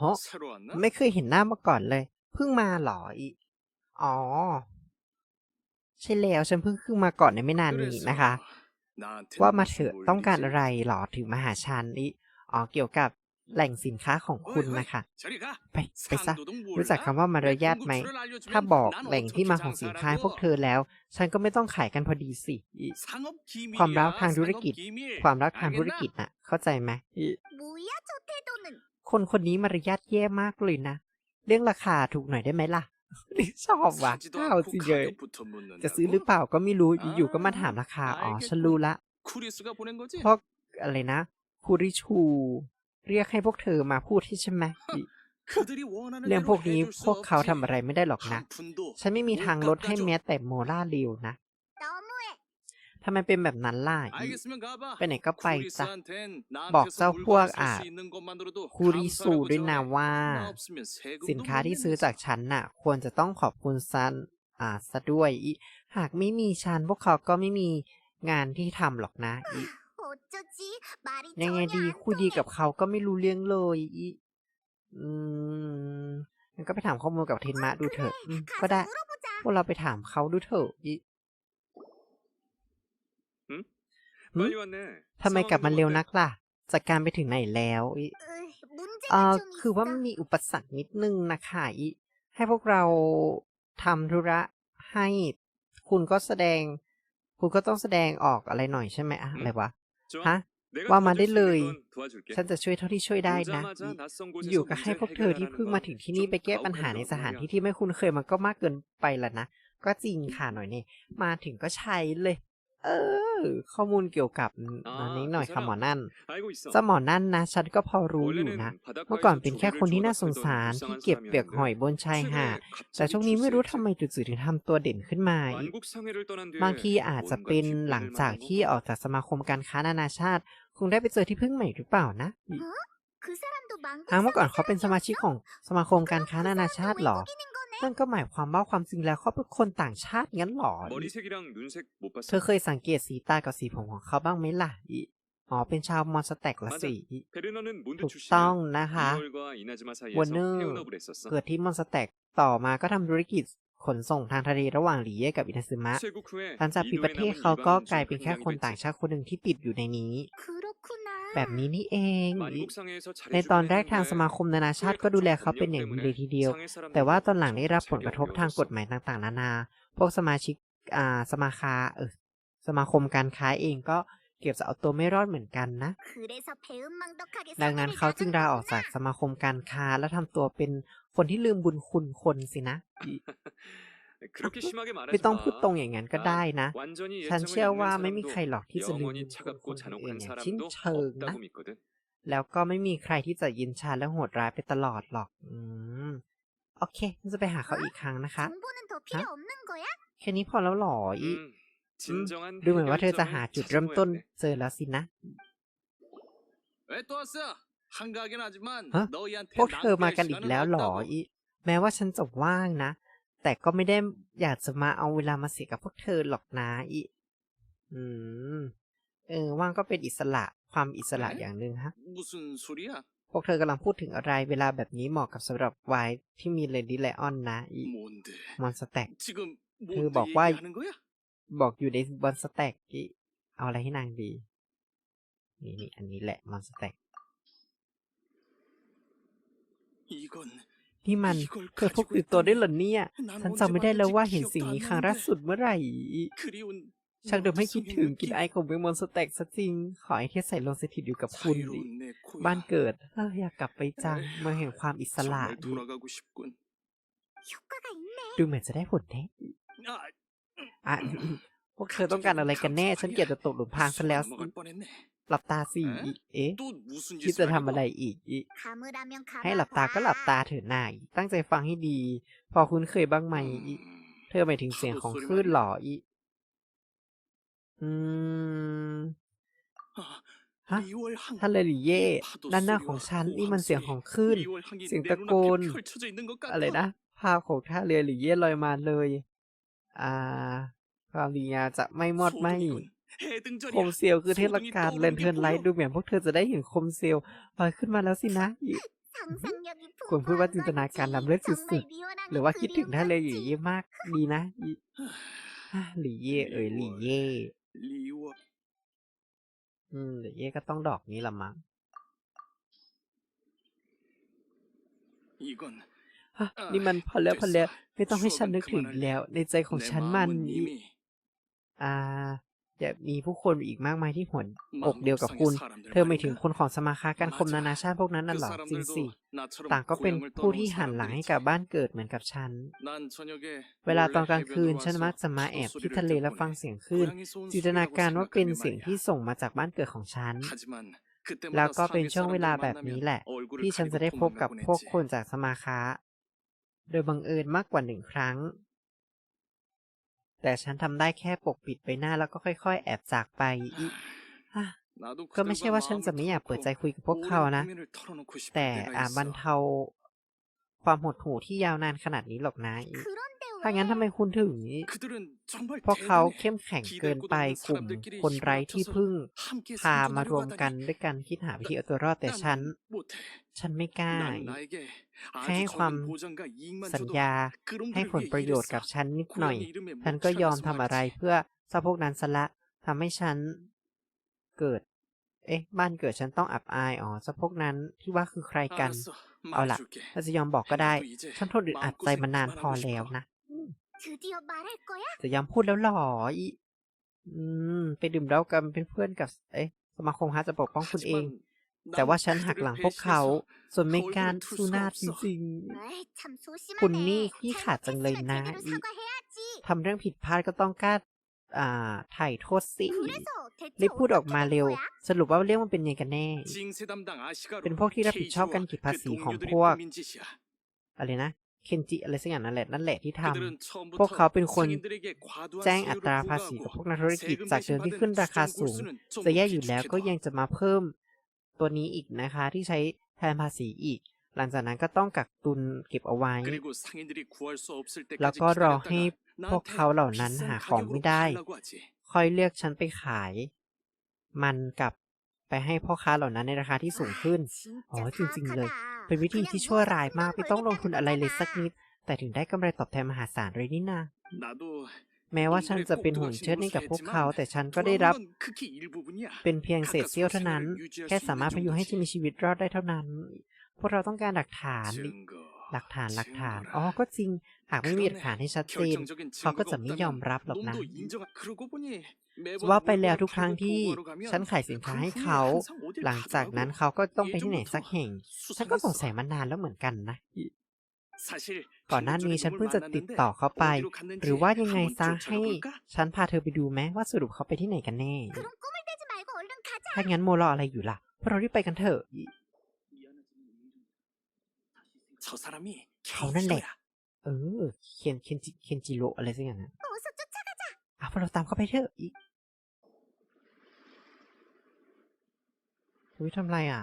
ฮะไม่เคยเห็นหน้ามาก่อนเลย เพิ่งมาเหรออีอ๋อ ใช่แล้วฉันเพิ่งขึ้นมาก่อนในไม่นานนี้นะคะ ว่ามาเถอะต้องการอะไรหรอถึงมาหาฉันอีอ๋อเกี่ยวกับ แหล่งสินค้าของคุณนะคะ ไปไปซะ รู้จักคำว่ามารยาทไหม ถ้าบอกแหล่งที่มาของสินค้าพวกเธอแล้ว ฉันก็ไม่ต้องขายกันพอดีสิ ความรักทางธุรกิจ ความรักทางธุรกิจน่ะ เข้าใจไหม คนคนนี้มารยาทแย่มากเลยนะ เรื่องราคาถูกหน่อยได้ไหมล่ะชอบว่ะเข้าสิเลยจะซื้อหรือเปล่าก็ไม่รู้ อยู่ๆก็มาถามราคา อ๋อ ฉันรู้ละเพราะอะไรนะคูริชู เรียกให้พวกเธอมาพูดที่ใช่ไหมเรื่องพวกนี้พวกเขาทำอะไรไม่ได้หรอกนะ ฉันไม่มีทางลดให้แม้แต่โมล่าเรียวนะทำไมเป็นแบบนั้นล่ะไปไหนก็ไปจ้ะบอกเจ้าพวกอาคูริสูด้วยนะว่า สินค้าที่ซื้อจากฉันน่ะ ควรจะต้องขอบคุณซันอ่าซะด้วย หากไม่มีฉันพวกเขาก็ไม่มีงานที่ทำหรอกนะ ยังไงดีคุยดีกับเขาก็ไม่รู้เรื่องเลยอีอืมงั้นก็ไปถามข้อมูลกับเทนมะดูเถอะก็ได้ พวกเราไปถามเขาดูเถอะอีหึทำไมกลับมาเร็วนักล่ะ จากการไปถึงไหนแล้วอีเอ่อคือว่ามีอุปสรรคนิดนึงนะคะอีให้พวกเราทำธุระให้ คุณก็แสดง คุณก็ต้องแสดงออกอะไรหน่อยใช่ไหมอะอะไรวะ ฮะ ว่ามาได้เลย ฉันจะช่วยเท่าที่ช่วยได้นะ อยู่ก็ให้พวกเธอที่เพิ่งมาถึงที่นี่ไปแก้ปัญหาในสถานที่ที่ไม่คุ้นเคยมันก็มากเกินไปละนะ ก็จริงค่ะหน่อยนี่ มาถึงก็ใช้เลย เออ ข้อมูลเกี่ยวกับอันนี้หน่อยค่ะหมอนั่นสมอนั่นนะฉันก็พอรู้อยู่นะ เมื่อก่อนเป็นแค่คนที่น่าสงสารที่เก็บเปลือกหอยบนชายหาดแต่ช่วงนี้ไม่รู้ทำไมจู่ๆถึงทำตัวเด่นขึ้นมา บางทีอาจจะเป็นหลังจากที่ออกจากสมาคมการค้านานาชาติ คงได้ไปเจอที่พึ่งใหม่หรือเปล่านะ ทั้งเมื่อก่อนเขาเป็นสมาชิกของสมาคมการค้านานาชาติหรอ นั่นก็หมายความว่าความจริงแล้วเขาเป็นคนต่างชาติงั้นหรอ เธอเคยสังเกตสีตากับสีผมของเขาบ้างไหมล่ะอ๋อเป็นชาวมอนสเต็กละสิถูกต้องนะคะวอร์เนอร์เกิดที่มอนสเต็กต่อมาก็ทำธุรกิจ ขนส่งทางทะเลระหว่างหลีเย่กับอินาสึมะหลังจากปิดประเทศเขาก็กลายเป็นแค่คนต่างชาติคนหนึ่งที่ติดอยู่ในนี้ แบบนี้นี่เอง ในตอนแรกทางสมาคมนานาชาติก็ดูแลเขาเป็นอย่างดีทีเดียว แต่ว่าตอนหลังได้รับผลกระทบทางกฎหมายต่างๆ นานา พวกสมาชิกสมาคาสมาคมการค้าเองก็ เกือบจะเอาตัวไม่รอดเหมือนกันนะ ดังนั้นเขาจึงลาออกจากสมาคมการค้าและทำตัวเป็นคนที่ลืมบุญคุณคนสินะ ไม่ต้องพูดตรงอย่างนั้นก็ได้นะ ฉันเชื่อว่าไม่มีใครหรอกที่จะลืมคนอื่นอย่างชิ้นเชิงนะ แล้วก็ไม่มีใครที่จะยินชาและโหดร้ายไปตลอดหรอก อืม โอเค จะไปหาเขาอีกครั้งนะคะ แค่นี้พอแล้วหรออี ดูเหมือนว่าเธอจะหาจุดเริ่มต้นเจอแล้วสินะพวกเธอมากันอีกแล้วหรออีแม้ว่าฉันจบว่างนะ แต่ก็ไม่ได้อยากจะมาเอาเวลามาเสียกับพวกเธอหรอกนะอีอืมเออว่างก็เป็นอิสระความอิสระอย่างหนึ่งฮะ พวกเธอกำลังพูดถึงอะไรเวลาแบบนี้เหมาะกับสำหรับวายที่มีเลดี้ไลออนนะอีมอนสเต็กเธอบอกว่า บอกอยู่ในบอลสเต็กกี้เอาอะไรให้นางดี นี่นี่อันนี้แหละมอนสเต็กนี่มันเคยพบกติดตัวได้เหรอเนี่ย ฉันจำไม่ได้แล้วว่าเห็นสิ่งนี้ครั้งล่าสุดเมื่อไหร่ชักเดิมให้คิดถึงกินไอของเวมอนสเต็กซะจริง ขอให้เทสใส่ลงสถิตอยู่กับคุณดิบ้านเกิดเอออยากกลับไปจังมาแห่งความอิสระดูเหมือนจะได้ผลแน่ อะพวกเธอต้องการอะไรกันแน่ ฉันเกลียดจะตกหลุมพรางซะแล้ว หลับตาสิเอ๊ะคิดจะทำอะไรอีก ให้หลับตาก็หลับตาเถอะนาย ตั้งใจฟังให้ดี พอคุ้นเคยบ้างไหมเธอหมายถึงเสียงของคลื่นหล่ออีอืมฮะท่านเลริเย่ด้านหน้าของฉันนี่มันเสียงของคลื่น เสียงตะโกน อะไรนะ ภาพของท่าเรือหรือเย่ลอยมาเลย ความาเรียจะไม่มอดไม่คมเซลคือเทศกาลเลนเทิร์นไลท์ดูเหมือนพวกเธอจะได้เห็นคมเซลลอยขึ้นมาแล้วสินะควรพูดว่าจินตนาการล้ำเลิศสุดๆหรือว่าคิดถึงท่ะเลอยู่เยอะมากดีนะหลี่เย่เอ๋ยหลี่เย่อืมหรือเย่ก็ต้องดอกนี้ละมั้ง ฮนี่มันพอแล้วพอแล้ว ไม่ต้องให้ฉันนึกถึงอีกแล้ว ในใจของฉันมัน อ่าจะมีผู้คนอีกมากมายที่หันอกเดียวกับคุณ เธอไม่ถึงคนของสมาคาการคมนานาชาติพวกนั้นน่ะหรอจริงสิ ต่างก็เป็นผู้ที่หันหลังให้กับบ้านเกิดเหมือนกับฉัน เวลาตอนกลางคืนฉันมักจะมาแอบที่ทะเลและฟังเสียงคลื่น จินตนาการว่าเป็นเสียงที่ส่งมาจากบ้านเกิดของฉัน แล้วก็เป็นช่วงเวลาแบบนี้แหละ ที่ฉันจะได้พบกับพวกคนจากสมาคา โดยบังเอิญมากกว่าหนึ่งครั้ง แต่ฉันทำได้แค่ปกปิดใบหน้าแล้วก็ค่อย ๆ แอบจากไปก็ไม่ใช่ว่าฉันจะไม่อยากเปิดใจคุยกับพวกเขานะ แต่อาบรรเทา ความหดหู่ที่ยาวนานขนาดนี้หรอกนะถ้างั้นทำไมคุณถึง เพราะเขาเข้มแข็งเกินไปกลุ่มคนไร้ที่พึ่ง พามารวมกันด้วยกันคิดหาวิธีเอาตัวรอดแต่ฉัน ฉันไม่กล้าให้ความสัญญาให้ผลประโยชน์กับฉันนิดหน่อย ฉันก็ยอมทำอะไรเพื่อซาพวกนั้นสละทำให้ฉันเกิด เอ๊ะ บ้านเกิดฉันต้องอับอาย อ๋อซาพวกนั้นที่ว่าคือใครกัน เอาละถ้าจะยอมบอกก็ได้ ฉันทนอึดอัดใจมานานพอแล้วนะ จะยอมพูดแล้วหรออีอืม ไปดื่มเหล้ากันเป็นเพื่อนกับ เอ๊ะสมาคมฮะจะปกป้องคุณเอง แต่ว่าฉันหักหลังพวกเขา ส่วนเมการซูนาจริงๆคุณนี่ขี้ขาดจังเลยนะทำเรื่องผิดพลาดก็ต้องกล้า อ่าถ่ายโทษสิรีบพูดออกมาเร็ว สรุปว่าเรื่องมันเป็นยังไงกันแน่ เป็นพวกที่รับผิดชอบการเก็บภาษีของพวก อะไรนะเคนจิอะไรสักอย่างนั่นแหละนั่นแหละที่ทำพวกเขาเป็นคนแจ้งอัตราภาษีกับพวกนักธุรกิจจากเดิมที่ขึ้นราคาสูง จะแย่อยู่แล้วก็ยังจะมาเพิ่มตัวนี้อีกนะคะ ที่ใช้แทนภาษีอีก หลังจากนั้นก็ต้องกักตุนเก็บเอาไว้ แล้วก็รอให้พวกเขาเหล่านั้นหาของไม่ได้ ค่อยเรียกฉันไปขาย มันกับไปให้พ่อค้าเหล่านั้นในราคาที่สูงขึ้น อ๋อจริง ๆ เลย เป็นวิธีที่ชั่วร้ายมากไม่ต้องลงทุนอะไรเลยสักนิด แต่ถึงได้กำไรตอบแทนมหาศาลเลยนี่นาแม้ว่าฉันจะเป็นหุ่นเชิดให้กับพวกเขา แต่ฉันก็ได้รับ เป็นเพียงเศษเสี้ยวเท่านั้น แค่สามารถพยุงให้ที่มีชีวิตรอดได้เท่านั้น พวกเราต้องการหลักฐาน หลักฐานหลักฐาน อ๋อ ก็จริง หากไม่มีหลักฐานให้ชัดเจนเขาก็จะไม่ยอมรับหรอกนะ ว่าไปแล้วทุกครั้งที่ฉันขายสินค้าให้เขา หลังจากนั้นเขาก็ต้องไปที่ไหนสักแห่ง ฉันก็สงสัยมานานแล้วเหมือนกันนะก่อนหน้านี้ฉันเพิ่งจะติดต่อเขาไป หรือว่ายังไงซะให้ฉันพาเธอไปดูไหมว่าสรุปเขาไปที่ไหนกันแน่ ถ้างั้นโมรออะไรอยู่ล่ะ พวกเรารีบไปกันเถอะ เขานั่นแหละ เออ เคนเคนจิเคนจิโรอะไรสักอย่างนะอะพวกเราตามเข้าไปเถอะอีกวิทำไรอะ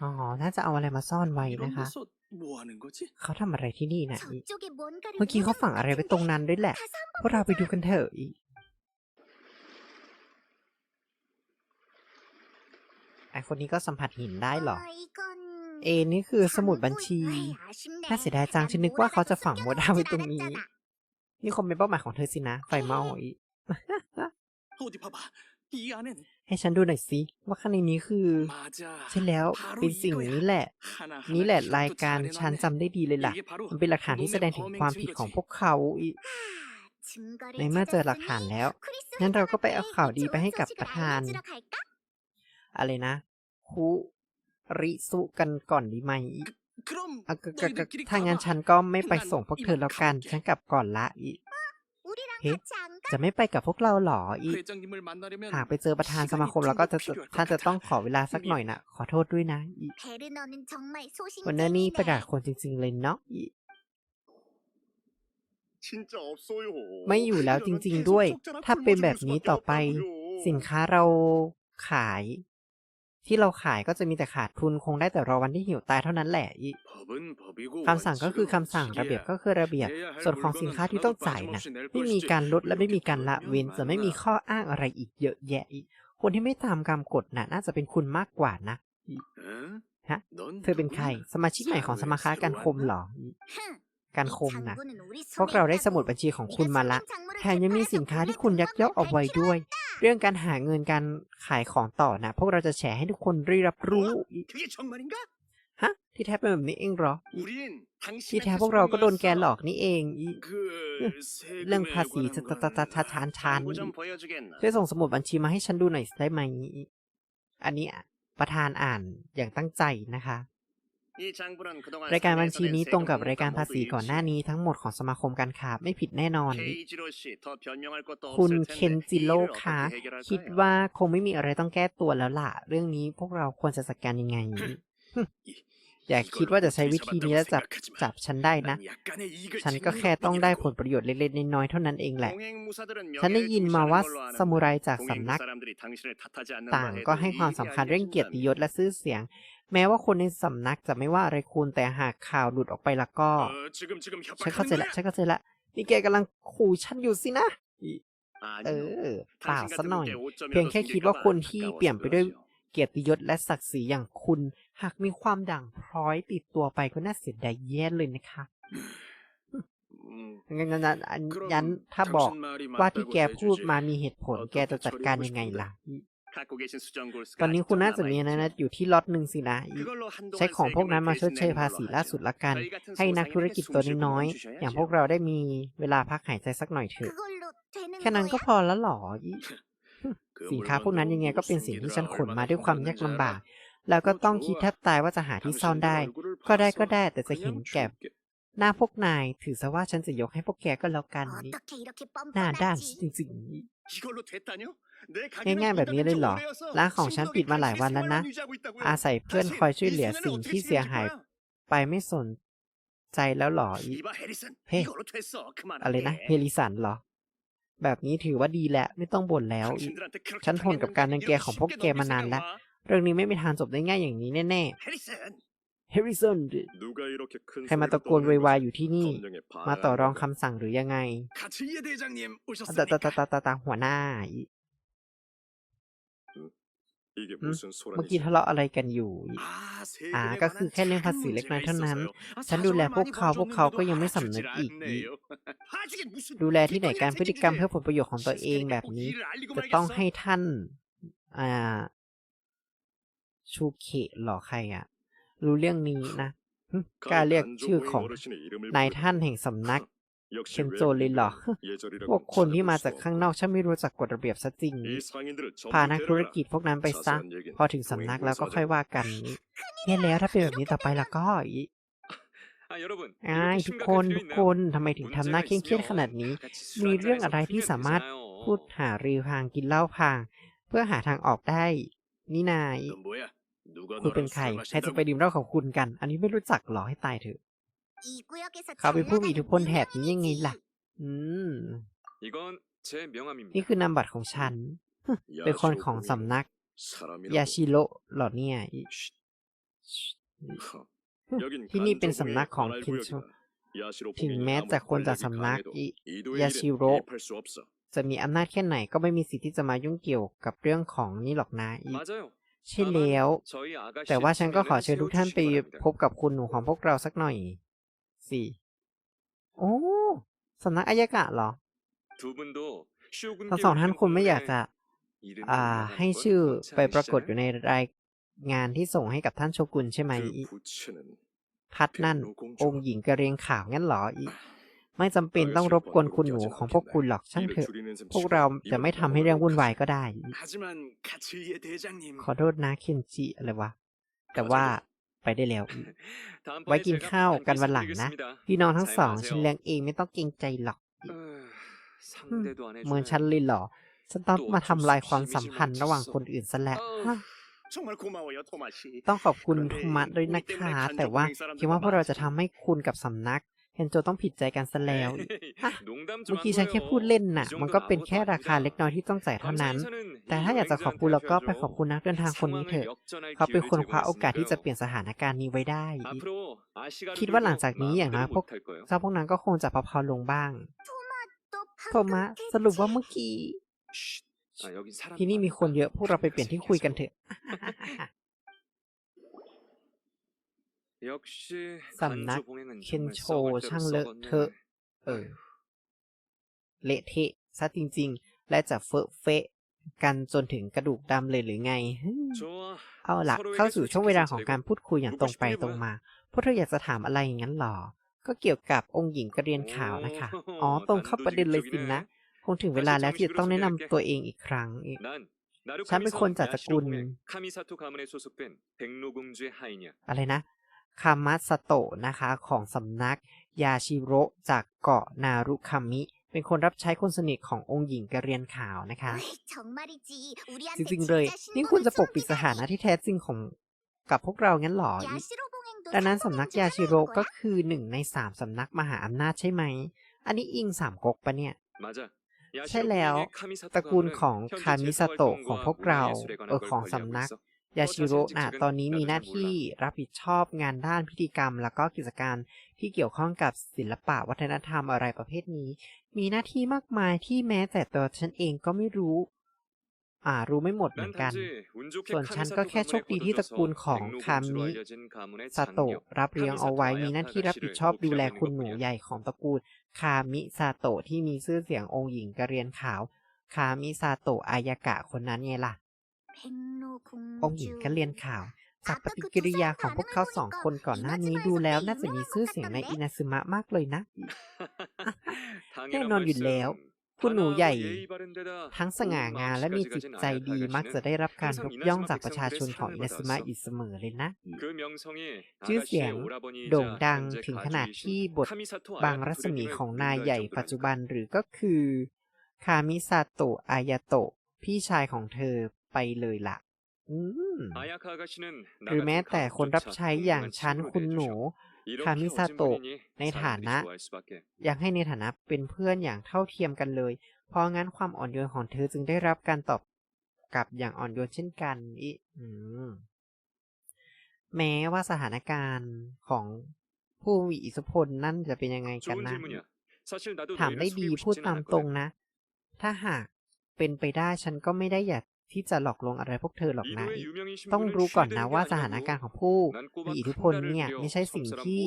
อ๋อ น่าจะเอาอะไรมาซ่อนไว้นะคะ เขาทำอะไรที่นี่นะเมื่อกี้เขาฝังอะไรไว้ตรงนั้นด้วยแหละ พวกเราไปดูกันเถอะอี iPhone นี้ก็สัมผัสหินได้เหรอ เอ นี่คือสมุดบัญชี น่าเสียดายจังฉันนึกว่าเขาจะฝังโมดาไว้ตรงนี้ นี่คงเป็นเป้าหมายของเธอสินะ ไฟเมาอีให้ฉันดูหน่อยสิว่าข้างในนี้คือใช่แล้วเป็นสิ่งนี้แหละ นี่แหละรายการฉันจำได้ดีเลยล่ะ มันเป็นหลักฐานที่แสดงถึงความผิดของพวกเขาอีในเมื่อเจอหลักฐานแล้วงั้นเราก็ไปเอาข่าวดีไปให้กับประธาน อะไรนะคุริสุกันก่อนดีไหมถ้างั้นฉันก็ไม่ไปส่งพวกเธอแล้วกัน ฉันกลับก่อนละอีเฮ้จะไม่ไปกับพวกเราหรออีหากไปเจอประธานสมาคมแล้วก็จะท่านจะต้องขอเวลาสักหน่อยนะขอโทษด้วยนะอีวันนี้ประกาศคนจริง ๆ เลยเนาะอีไม่อยู่แล้วจริง ๆด้วย ถ้าเป็นแบบนี้ต่อไป สินค้าเราขาย ที่เราขายก็จะมีแต่ขาดทุนคงได้แต่รอวันที่หิวตายเท่านั้นแหละอีคำสั่งก็คือคำสั่งระเบียบก็คือระเบียบ ส่วนของสินค้าที่ต้องจ่ายนะไม่มีการลดและไม่มีการละเว้นจะไม่มีข้ออ้างอะไรอีกเยอะแยะอีกคนที่ไม่ตามคำกฎน่ะน่าจะเป็นคุณมากกว่านะฮะเธอเป็นใครสมาชิกใหม่ของสมาคาการคมหรอ การคมนะพวกเราได้สมุดบัญชีของคุณมาละ แถมยังมีสินค้าที่คุณยักยอกเอาไว้ด้วย เรื่องการหาเงินการขายของต่อนะ พวกเราจะแชร์ให้ทุกคนได้รับรู้ฮะที่แท้เป็นแบบนี้เองเหรอ ที่แท้พวกเราก็โดนแกหลอกนี่เอง เรื่องภาษีจะตาตาทานทานช่วยส่งสมุดบัญชีมาให้ฉันดูหน่อยได้ไหม อันนี้ประธานอ่านอย่างตั้งใจนะคะ รายการบัญชีนี้ตรงกับรายการภาษีก่อนหน้านี้ทั้งหมดของสมาคมการค้าไม่ผิดแน่นอน คุณเคนจิโร่คะคิดว่าคงไม่มีอะไรต้องแก้ตัวแล้วล่ะ เรื่องนี้พวกเราควรจะจัดการยังไง อย่าคิดว่าจะใช้วิธีนี้แล้วจับจับฉันได้นะ ฉันก็แค่ต้องได้ผลประโยชน์เล็กๆน้อยๆเท่านั้นเองแหละ ฉันได้ยินมาว่าสมุไรจากสำนัก ต่างก็ให้ความสำคัญเร่งเกียรติยศและซื้อเสียง แม้ว่าคนในสำนักจะไม่ว่าอะไรคุณแต่หากข่าวหลุดออกไปละก็ ฉันเข้าใจละฉันเข้าใจละนี่แกกำลังขู่ฉันอยู่สินะเออเปล่าซะหน่อย เพียงแค่คิดว่าคนที่เปลี่ยนไปด้วย เกียรติยศและศักดิ์ศรีอย่างคุณ หากมีความด่างพร้อยติดตัวไปก็น่าเสียดายแย่เลยนะคะงั้นงั้นถ้าบอกว่าที่แกพูดมามีเหตุผล แกจะจัดการยังไงล่ะ ตอนนี้คุณน่าจะมีนะนะอยู่ที่ล็อตหนึ่งสินะ ใช้ของพวกนั้นมาชดเชยภาษีล่าสุดละกัน ให้นักธุรกิจตัวน้อยๆอย่างพวกเราได้มีเวลาพักหายใจสักหน่อยเถอะ แค่นั้นก็พอแล้วหรอ สินค้าพวกนั้นยังไงก็เป็นสิ่งที่ฉันขนมาด้วยความยากลำบาก แล้วก็ต้องคิดแทบตายว่าจะหาที่ซ่อนได้ ก็ได้ก็ได้แต่จะเห็นแก่หน้าพวกนายถือซะว่าฉันจะยกให้พวกแกก็แล้วกันนี่หน้าด้านจริงๆง่ายๆแบบนี้เลยเหรอร้านของฉันปิดมาหลายวันแล้วนะ อาศัยเพื่อนคอยช่วยเหลือสิ่งที่เสียหายไปไม่สนใจแล้วหรอเฮ้อะไรนะเฮลิสันเหรอ แบบนี้ถือว่าดีแล้วไม่ต้องบ่นแล้ว ฉันทนกับการนังแกของพวกแกมานานแล้ว เรื่องนี้ไม่มีทางจบได้ง่ายอย่างนี้แน่ๆ เฮริสันใครมาตะโกนวายอยู่ที่นี่ มาต่อรองคำสั่งหรือยังไงตาตาตาตาตาหัวหน้า เมื่อกี้ทะเลาะอะไรกันอยู่ อ่า ก็คือแค่เรื่องภาษีเล็กน้อยเท่านั้น ฉันดูแลพวกเขาพวกเขาก็ยังไม่สำนึกอีก ดูแลที่ไหนการพฤติกรรมเพื่อผลประโยชน์ของตัวเองแบบนี้ จะต้องให้ท่าน อ่า ชูเขะหรอใครอะ รู้เรื่องนี้นะกล้าเรียกชื่อของนายท่านแห่งสำนัก เคนโจลินเหรอพวกคนที่มาจากข้างนอกฉันไม่รู้จักกฎระเบียบซะจริง พานักธุรกิจพวกนั้นไปซะ พอถึงสำนักแล้วก็ค่อยว่ากันเนี่ยแล้วถ้าเป็นแบบนี้ต่อไปล่ะก็ไอ้ทุกคนทุกคนทำไมถึงทำหน้าเคร่งเครียดขนาดนี้ มีเรื่องอะไรที่สามารถพูดหารือพางกินเหล้าพาง เพื่อหาทางออกได้ นี่นาย คุณเป็นใคร ใครจะไปดื่มเหล้าของคุณกัน อันนี้ไม่รู้จักหรอให้ตายเถอะ เขาไปพูดมีอิทธิพลแถบนี้ยังไงล่ะ อืม นี่คือนามบัตรของฉัน เป็นคนของสำนัก ยาชิโร่หรอเนี่ย ที่นี่เป็นสำนักของพินโชถึงแม้จะคนจากสำนักยาชิโร่จะมีอำนาจแค่ไหนก็ไม่มีสิทธิ์ที่จะมายุ่งเกี่ยวกับเรื่องของนี่หรอกนะใช่แล้ว แต่ว่าฉันก็ขอเชิญทุกท่านไปพบกับคุณหนูของพวกเราสักหน่อย สี่โอ้สนักอายกะเหรอทั้งสองท่านคุณไม่อยากจะ อ่า ให้ชื่อไปปรากฏอยู่ในรายงานที่ส่งให้กับท่านโชกุนใช่ไหมพัดนั่น องค์หญิงกระเรียงข่าวงั้นเหรอไม่จำเป็นต้องรบกวนคุณหนูของพวกคุณหรอกช่างเถอะ พวกเราจะไม่ทำให้เรื่องวุ่นวายก็ได้ ขอโทษนะเคนจิอะไรวะ แต่ว่า ไปได้แล้ว ไว้กินข้าวกันวันหลังนะ พี่น้องทั้งสองชินเลงเองไม่ต้องเกรงใจหรอกเหมือนชันเลยเหรอฉันต้องมาทำลายความสัมพันธ์ระหว่างคนอื่นซะแล้วต้องขอบคุณทุมะด้วยนะคะ แต่ว่าคิดว่าพวกเราจะทำให้คุณกับสำนัก เฮนโจต้องผิดใจกันซะแล้วเมื่อกี้ฉันแค่พูดเล่นน่ะ มันก็เป็นแค่ราคาเล็กน้อยที่ต้องจ่ายเท่านั้น แต่ถ้าอยากจะขอบคุณเราก็ไปขอบคุณนักเดินทางคนนี้เถอะ เขาเป็นคนคว้าโอกาสที่จะเปลี่ยนสถานการณ์นี้ไว้ได้ คิดว่าหลังจากนี้อย่างน้อยพวกเจ้าพวกนั้นก็คงจะพอๆลงบ้าง โทมัสสรุปว่าเมื่อกี้ที่นี่มีคนเยอะพวกเราไปเปลี่ยนที่คุยกันเถอะ สำนักเคนโชช่างเลอะเทอะเออเละเทะซะจริง ๆ และจะเฟอะเฟะกันจนถึงกระดูกดำเลยหรือไง เอาลักเข้าสู่ช่วงเวลาของการพูดคุยอย่างตรงไปตรงมา พวกเธออยากจะถามอะไรงั้นหรอ ก็เกี่ยวกับองค์หญิงกระเรียนข่าวนะคะ อ๋อ ตรงเข้าประเด็นเลยสินะ คงถึงเวลาแล้วที่จะต้องแนะนำตัวเองอีกครั้ง ฉันเป็นคนจากตระกูลอะไรนะ คามัสโตะนะคะของสำนักยาชิโรจากเกาะนารุคามิ เป็นคนรับใช้คนสนิทขององค์หญิงกระเรียนข่าวนะคะ จริงๆเลย นี่คุณจะปกปิดสถานะที่แท้จริงของกับพวกเรางั้นหรอดังนั้นสำนักยาชิโรก็คือหนึ่งในสามสำนักมหาอำนาจใช่ไหม อันนี้อิงสามก๊กปะเนี่ยใช่แล้วตระกูลของคามิสโตะของพวกเราเออของสำนัก ยาชิโระนะตอนนี้มีหน้าที่รับผิดชอบงานด้านพิธีกรรม แล้วก็กิจการที่เกี่ยวข้องกับศิลปะวัฒนธรรมอะไรประเภทนี้ มีหน้าที่มากมายที่แม้แต่ตัวฉันเองก็ไม่รู้ อ่ารู้ไม่หมดเหมือนกัน ส่วนฉันก็แค่โชคดีที่ตระกูลของคามิซาโตะรับเลี้ยงเอาไว้มีหน้าที่รับผิดชอบดูแลคุณหนูใหญ่ของตระกูลคามิซาโตะที่มีชื่อเสียงองค์หญิงกระเรียนขาว คามิซาโตะอายากะคนนั้นไงล่ะ백로 องค์หญิง공주ก็เรียนข่าว จากปฏิกิริยาของพวกเขาสองคนก่อนหน้านี้ดูแล้วน่าจะมีชื่อเสียงในอินาซึมะมากเลยนะแน่นอนอยู่แล้ว คุณหนูใหญ่ ทั้ทั้งงสสง่าง่างางามมและและมีมีจิจิตตใจใจดีดีมัมักกจะจะได้ได้รัรับบการการยยกกย่ย่อองงจาจากกปประระชาชาชชนนขขอองงอิอินานาซึซึมะมะเลยนะ ชื่ชื่ออเสีเสียยงงโด่โด่งงดัดังงถึถึงงขขนานาดดที่ที่บบททบาบางงรัรัศศมีมีขขอองงนานายยใหใหญ่ญ่ปัปัจจจุจุบับันนหรือก็คือคามิซาโตะอายาโตะพี่ชายของเธอ ไปเลยละ่ะ หรือแม้แต่คนรับใช้อย่างฉันคุณหนูคามิซาโตะในฐานะ อยากให้ในฐานะเป็นเพื่อนอย่างเท่าเทียมกันเลย เพราะงั้นความอ่อนโยนของเธอจึงได้รับการตอบกลับอย่างอ่อนโยนเช่นกันอีแม้ว่าสถานการณ์ของผู้มีอิทธิพลนั่นจะเป็นยังไงกันนะ ถามได้ดีพูดตามตรงนะ ถ้าหากเป็นไปได้ฉันก็ไม่ได้อยาก ที่จะหลอกลวงอะไรพวกเธอหรอกนะ ต้องรู้ก่อนนะว่าสถานการณ์ของผู้มีอิทธิพลเนี่ยไม่ใช่สิ่งที่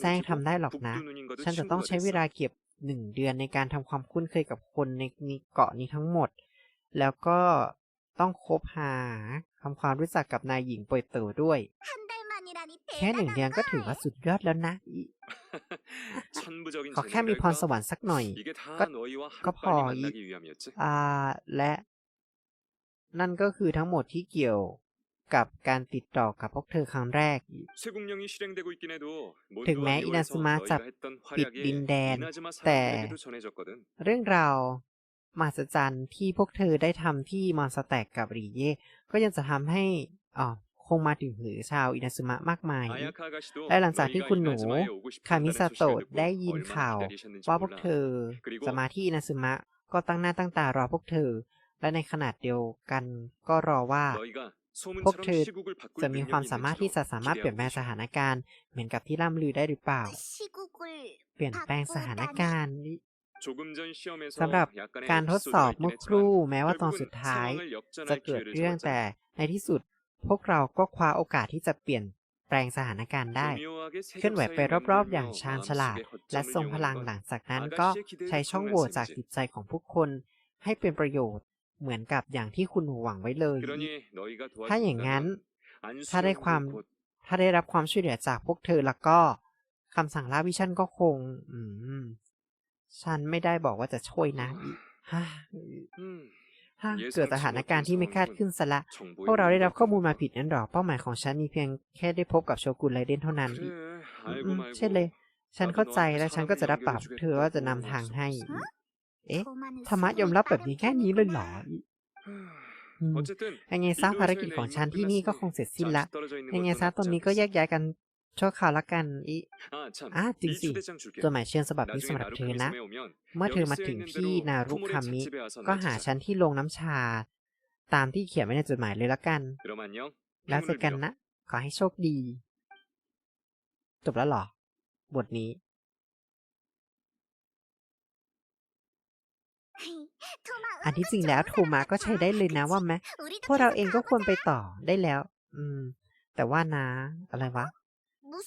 แซงทำได้หรอกนะ ฉันจะต้องใช้เวลาเก็บหนึ่งเดือนในการทำความคุ้นเคยกับคนในเกาะนี้ทั้งหมด แล้วก็ต้องคบหาทำความรู้จักกับนายหญิงป่วยเต๋อด้วย แค่หนึ่งเดือนก็ถือว่าสุดยอดแล้วนะ ขอแค่มีพรสวรรค์สักหน่อย ก็พออ่าและ นั่นก็คือทั้งหมดที่เกี่ยวกับการติดต่อกับพวกเธอครั้งแรก ถึงแม้อินาซึมะจะปิดดินแดน แต่เรื่องราวมาสจันย์ที่พวกเธอได้ทำที่มอนสแตกกับรีเย่ก็ยังจะทำให้อ๋อคงมาถึงหือชาวอินาซึมะมากมาย และหลังจากที่คุณหนู คามิซาโตะได้ยินข่าว ว่าพวกเธอจะมาที่อินาซึมะก็ตั้งหน้าตั้งตารอพวกเธอ และในขณะเดียวกันก็รอว่า พวกเธอจะมีความสามารถที่จะสามารถเปลี่ยนแปลงสถานการณ์ เหมือนกับที่ล่ำลือได้หรือเปล่า เปลี่ยนแปลงสถานการณ์สำหรับการทดสอบเมื่อครู่แม้ว่าตอนสุดท้าย จะเกิดเรื่องแต่ในที่สุด พวกเราก็คว้าโอกาสที่จะเปลี่ยนแปลงสถานการณ์ได้ เคลื่อนไหวไปรอบๆ อย่างชาญฉลาด และทรงพลังหลังจากนั้นก็ใช้ช่องโหว่จากจิตใจของผู้คนให้เป็นประโยชน์ เหมือนกับอย่างที่คุณหวังไว้เลย ถ้าอย่างนั้น ถ้าได้ความ ถ้าได้รับความช่วยเหลือจากพวกเธอแล้วก็คำสั่งลาวิชันก็คง อืม ฉันไม่ได้บอกว่าจะช่วยนะฮ่าถ้เกิดสถานการณ์ที่ไม่คาดขึ้นซะละ พวกเราได้รับข้อมูลมาผิดนั่นหรอ เป้าหมายของฉันมีเพียงแค่ได้พบกับโชกุนไรเดนเท่านั้นเช่นเลย ฉันเข้าใจและฉันก็จะรับปากเธอว่าจะนำทางให้ เอ๊ะ ธรรมะยอมรับแบบนี้แค่นี้เลยเหรอยังไงซะภารกิจของฉันที่นี่ก็คงเสร็จสิ้นละ ยังไงซะตอนนี้ก็แยกย้ายกันชั่วคราวละกันอีอ่าจริงสิจดหมายเชิญสำหรับนี้สำหรับเธอนะ เมื่อเธอมาถึงที่นารุคามิ ก็หาฉันที่โรงน้ำชา ตามที่เขียนไว้ในจดหมายเลยละกัน แล้วเจอกันนะ ขอให้โชคดี จบแล้วหรอบทนี้ อันที่จริงแล้วโทมาก็ใช้ได้เลยนะว่าไหมพวกเราเองก็ควรไปต่อได้แล้ว อืม แต่ว่านะ อะไรวะ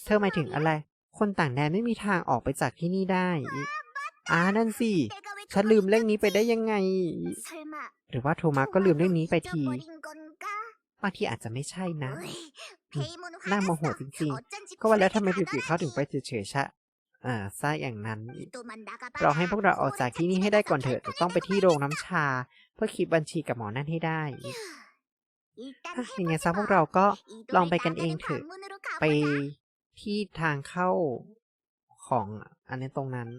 เธอหมายถึงอะไร คนต่างแดนไม่มีทางออกไปจากที่นี่ได้อีอ่านั่นสิ ฉันลืมเรื่องนี้ไปได้ยังไง หรือว่าโทมัสก็ลืมเรื่องนี้ไปทีบางทีอาจจะไม่ใช่นะน่าโมโหจริงๆ ก็ว่าแล้วทำไมจู่ๆเขาถึงไปเฉยๆชะ อ่าซะอย่างนั้น เราให้พวกเราออกจากที่นี่ให้ได้ก่อนเถอะจะต้องไปที่โรงน้ำชา เพื่อคิดบัญชีกับหมอนั่นให้ได้อะยัยังงไงไงซะซะพพววกกเราเราก็ก็ลลอองงไปไปกักันนเอเองงเถเถอะอะ ไปที่ทางเข้าของอันนี้ตรงนั้น